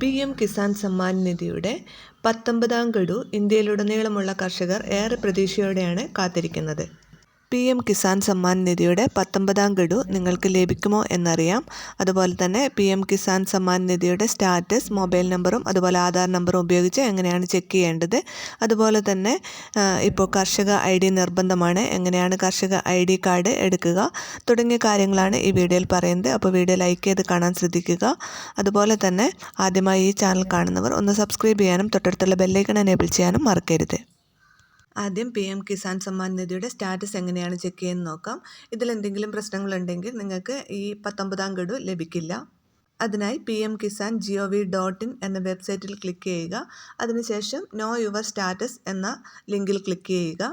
P M Kisan Samman നിധിയുടെ പത്തൊമ്പതാം ഗഡു ഇന്ത്യയിലുടനീളമുള്ള കർഷകർ ഏറെ പ്രതീക്ഷയോടെയാണ് കാത്തിരിക്കുന്നത്. പി എം കിസാൻ സമ്മാൻ നിധിയുടെ പത്തൊമ്പതാം ഗഡു നിങ്ങൾക്ക് ലഭിക്കുമോ എന്നറിയാം. അതുപോലെ തന്നെ പി എം കിസാൻ സമ്മാൻ നിധിയുടെ സ്റ്റാറ്റസ് മൊബൈൽ നമ്പറും അതുപോലെ ആധാർ നമ്പറും ഉപയോഗിച്ച് എങ്ങനെയാണ് ചെക്ക് ചെയ്യേണ്ടത്. അതുപോലെ തന്നെ ഇപ്പോൾ കർഷക ഐ ഡി നിർബന്ധമാണ്. എങ്ങനെയാണ് കർഷക ഐ ഡി കാർഡ് എടുക്കുക? തുടങ്ങിയ കാര്യങ്ങളാണ് ഈ വീഡിയോയിൽ പറയുന്നത്. അപ്പോൾ വീഡിയോ ലൈക്ക് ചെയ്ത് കാണാൻ ശ്രദ്ധിക്കുക. അതുപോലെ തന്നെ ആദ്യമായി ഈ ചാനൽ കാണുന്നവർ ഒന്ന് സബ്സ്ക്രൈബ് ചെയ്യാനും തൊട്ടടുത്തുള്ള ബെല്ലൈക്കൺ എനേബിൾ ചെയ്യാനും മറക്കരുത്. ആദ്യം പി എം കിസാൻ സമ്മാൻ നിധിയുടെ സ്റ്റാറ്റസ് എങ്ങനെയാണ് ചെക്ക് ചെയ്യുന്നത് നോക്കാം. ഇതിൽ എന്തെങ്കിലും പ്രശ്നങ്ങളുണ്ടെങ്കിൽ നിങ്ങൾക്ക് ഈ പത്തൊമ്പതാം ഗഡു ലഭിക്കില്ല. അതിനായി P M Kisan G O V dot in എന്ന വെബ്സൈറ്റിൽ ക്ലിക്ക് ചെയ്യുക. അതിനുശേഷം നോ യുവർ സ്റ്റാറ്റസ് എന്ന ലിങ്കിൽ ക്ലിക്ക് ചെയ്യുക.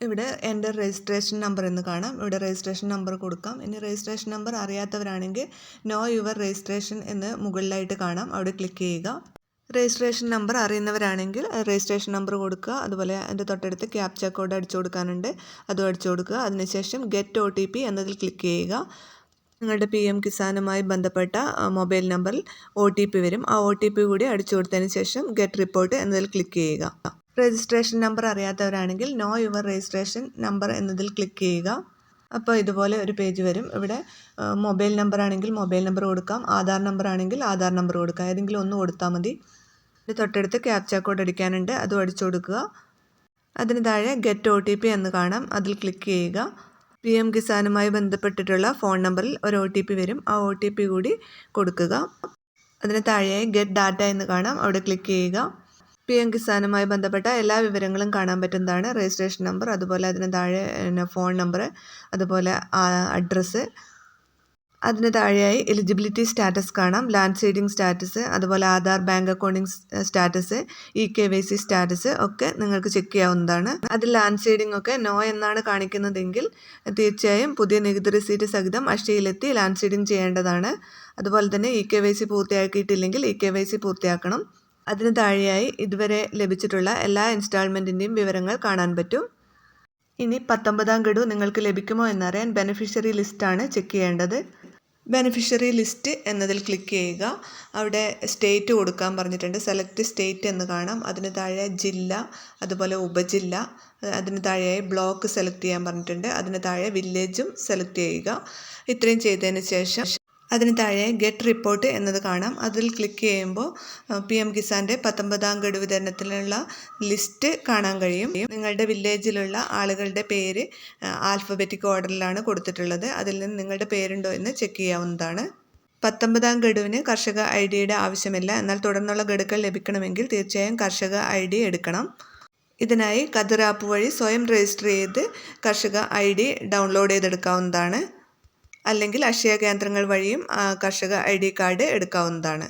ഇവിടെ എന്റെ രജിസ്ട്രേഷൻ നമ്പർ എന്ന് കാണാം. ഇവിടെ രജിസ്ട്രേഷൻ നമ്പർ കൊടുക്കാം. ഇനി രജിസ്ട്രേഷൻ നമ്പർ അറിയാത്തവരാണെങ്കിൽ നോ യുവർ രജിസ്ട്രേഷൻ എന്ന് മുകളിലായിട്ട് കാണാം. അവിടെ ക്ലിക്ക് ചെയ്യുക. രജിസ്ട്രേഷൻ നമ്പർ അറിയുന്നവരാണെങ്കിൽ രജിസ്ട്രേഷൻ നമ്പർ കൊടുക്കുക. അതുപോലെ അതിന്റെ തൊട്ടടുത്ത് ക്യാപ്ച കോഡ് അടിച്ചു കൊടുക്കാനുണ്ട്. അതും അടിച്ചു കൊടുക്കുക. അതിനുശേഷം ഗെറ്റ് ഒ ടി പി എന്നതിൽ ക്ലിക്ക് ചെയ്യുക. നിങ്ങളുടെ പി എം കിസാനുമായി ബന്ധപ്പെട്ട മൊബൈൽ നമ്പറിൽ ഒ ടി പി വരും. ആ ഒ ടി പി കൂടി അടിച്ചു കൊടുത്തതിന് ശേഷം ഗെറ്റ് റിപ്പോർട്ട് എന്നതിൽ ക്ലിക്ക് ചെയ്യുക. രജിസ്ട്രേഷൻ നമ്പർ അറിയാത്തവരാണെങ്കിൽ നോ യുവർ രജിസ്ട്രേഷൻ നമ്പർ എന്നതിൽ ക്ലിക്ക് ചെയ്യുക. അപ്പോൾ ഇതുപോലെ ഒരു പേജ് വരും. ഇവിടെ മൊബൈൽ നമ്പർ ആണെങ്കിൽ മൊബൈൽ നമ്പർ കൊടുക്കാം. ആധാർ നമ്പർ ആണെങ്കിൽ ആധാർ നമ്പർ കൊടുക്കാം. ഏതെങ്കിലും ഒന്ന് കൊടുത്താൽ മതി. തൊട്ടടുത്ത് ക്യാപ്ച കോഡ് അടിക്കാനുണ്ട്. അതും അടിച്ചു കൊടുക്കുക. അതിന് താഴെ ഗെറ്റ് ഒ ടി പി എന്ന് കാണാം. അതിൽ ക്ലിക്ക് ചെയ്യുക. പി എം കിസാനുമായി ബന്ധപ്പെട്ടിട്ടുള്ള ഫോൺ നമ്പറിൽ ഒരു ഒ ടി പി വരും. ആ ഒ ടി പി കൂടി കൊടുക്കുക. അതിന് താഴെ ഗെറ്റ് ഡാറ്റ എന്ന് കാണാം. അവിടെ ക്ലിക്ക് ചെയ്യുക. പി എം കിസാനുമായി ബന്ധപ്പെട്ട എല്ലാ വിവരങ്ങളും കാണാൻ പറ്റുന്നതാണ്. രജിസ്ട്രേഷൻ നമ്പർ അതുപോലെ അതിന് താഴെ ഫോൺ നമ്പർ അതുപോലെ അഡ്രസ്സ്. അതിന് താഴെയായി എലിജിബിലിറ്റി സ്റ്റാറ്റസ് കാണാം. ലാൻഡ് സീഡിംഗ് സ്റ്റാറ്റസ് അതുപോലെ Aadhaar bank accounting status E K Y C status ഒക്കെ നിങ്ങൾക്ക് ചെക്ക് ചെയ്യാവുന്നതാണ്. അതിൽ ലാൻഡ് സീഡിംഗ് ഒക്കെ നോ എന്നാണ് കാണിക്കുന്നതെങ്കിൽ തീർച്ചയായും പുതിയ നികുതി റെസീറ്റ് സഹിതം അക്ഷയയിലെത്തി ലാൻഡ് സീഡിംഗ് ചെയ്യേണ്ടതാണ്. അതുപോലെ തന്നെ ഇ കെ വൈ സി പൂർത്തിയാക്കിയിട്ടില്ലെങ്കിൽ ഇ കെ വൈ സി പൂർത്തിയാക്കണം. അതിന് താഴെയായി ഇതുവരെ ലഭിച്ചിട്ടുള്ള എല്ലാ ഇൻസ്റ്റാൾമെന്റിന്റെയും വിവരങ്ങൾ കാണാൻ പറ്റും. ഇനി പത്തൊമ്പതാം ഗഡു നിങ്ങൾക്ക് ലഭിക്കുമോ എന്നറിയാൻ ബെനിഫിഷ്യറി ലിസ്റ്റാണ് ചെക്ക് ചെയ്യേണ്ടത്. ബെനിഫിഷ്യറി ലിസ്റ്റ് എന്നതിൽ ക്ലിക്ക് ചെയ്യുക. അവിടെ സ്റ്റേറ്റ് കൊടുക്കാൻ പറഞ്ഞിട്ടുണ്ട്. സെലക്ട് സ്റ്റേറ്റ് എന്ന് കാണാം. അതിന് താഴെ ജില്ല അതുപോലെ ഉപജില്ല അതിന് താഴെയായി ബ്ലോക്ക് സെലക്ട് ചെയ്യാൻ പറഞ്ഞിട്ടുണ്ട്. അതിന് താഴെ വില്ലേജും സെലക്ട് ചെയ്യുക. ഇത്രയും ചെയ്തതിന് ശേഷം അതിന് താഴെ ഗെറ്റ് റിപ്പോർട്ട് എന്നത് കാണാം. അതിൽ ക്ലിക്ക് ചെയ്യുമ്പോൾ പി എം കിസാന്റെ പത്തൊമ്പതാം ഗഡു വിതരണത്തിലുള്ള ലിസ്റ്റ് കാണാൻ കഴിയും. നിങ്ങളുടെ വില്ലേജിലുള്ള ആളുകളുടെ പേര് ആൽഫബറ്റിക് ഓർഡറിലാണ് കൊടുത്തിട്ടുള്ളത്. അതിൽ നിന്ന് നിങ്ങളുടെ പേരുണ്ടോ എന്ന് ചെക്ക് ചെയ്യാവുന്നതാണ്. പത്തൊമ്പതാം ഗഡുവിന് കർഷക ഐ ഡിയുടെ ആവശ്യമില്ല. എന്നാൽ തുടർന്നുള്ള ഗഡുക്കൾ ലഭിക്കണമെങ്കിൽ തീർച്ചയായും കർഷക ഐ ഡി എടുക്കണം. ഇതിനായി കതിർ ആപ്പ് വഴി സ്വയം രജിസ്റ്റർ ചെയ്ത് കർഷക ഐ ഡി ഡൗൺലോഡ് ചെയ്തെടുക്കാവുന്നതാണ്. അല്ലെങ്കിൽ അക്ഷയ കേന്ദ്രങ്ങൾ വഴിയും കർഷക ഐ ഡി കാർഡ് എടുക്കാവുന്നതാണ്.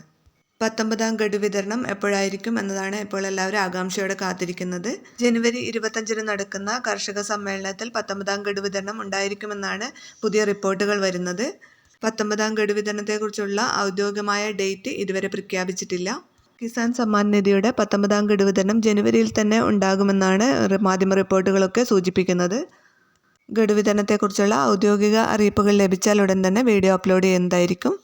പത്തൊമ്പതാം ഗഡു വിതരണം എപ്പോഴായിരിക്കും എന്നതാണ് ഇപ്പോൾ എല്ലാവരും ആകാംക്ഷയോടെ കാത്തിരിക്കുന്നത്. ജനുവരി ഇരുപത്തഞ്ചിന് നടക്കുന്ന കർഷക സമ്മേളനത്തിൽ പത്തൊമ്പതാം ഗഡു വിതരണം ഉണ്ടായിരിക്കുമെന്നാണ് പുതിയ റിപ്പോർട്ടുകൾ വരുന്നത്. പത്തൊമ്പതാം ഗഡു വിതരണത്തെക്കുറിച്ചുള്ള ഔദ്യോഗികമായ ഡേറ്റ് ഇതുവരെ പ്രഖ്യാപിച്ചിട്ടില്ല. കിസാൻ സമ്മാൻ നിധിയുടെ പത്തൊമ്പതാം ഗഡു വിതരണം ജനുവരിയിൽ തന്നെ ഉണ്ടാകുമെന്നാണ് മാധ്യമ റിപ്പോർട്ടുകളൊക്കെ സൂചിപ്പിക്കുന്നത്. ഗഡു വിതരണത്തെക്കുറിച്ചുള്ള ഔദ്യോഗിക അറിയിപ്പുകൾ ലഭിച്ചാൽ ഉടൻ തന്നെ വീഡിയോ അപ്ലോഡ് ചെയ്യുന്നതായിരിക്കും.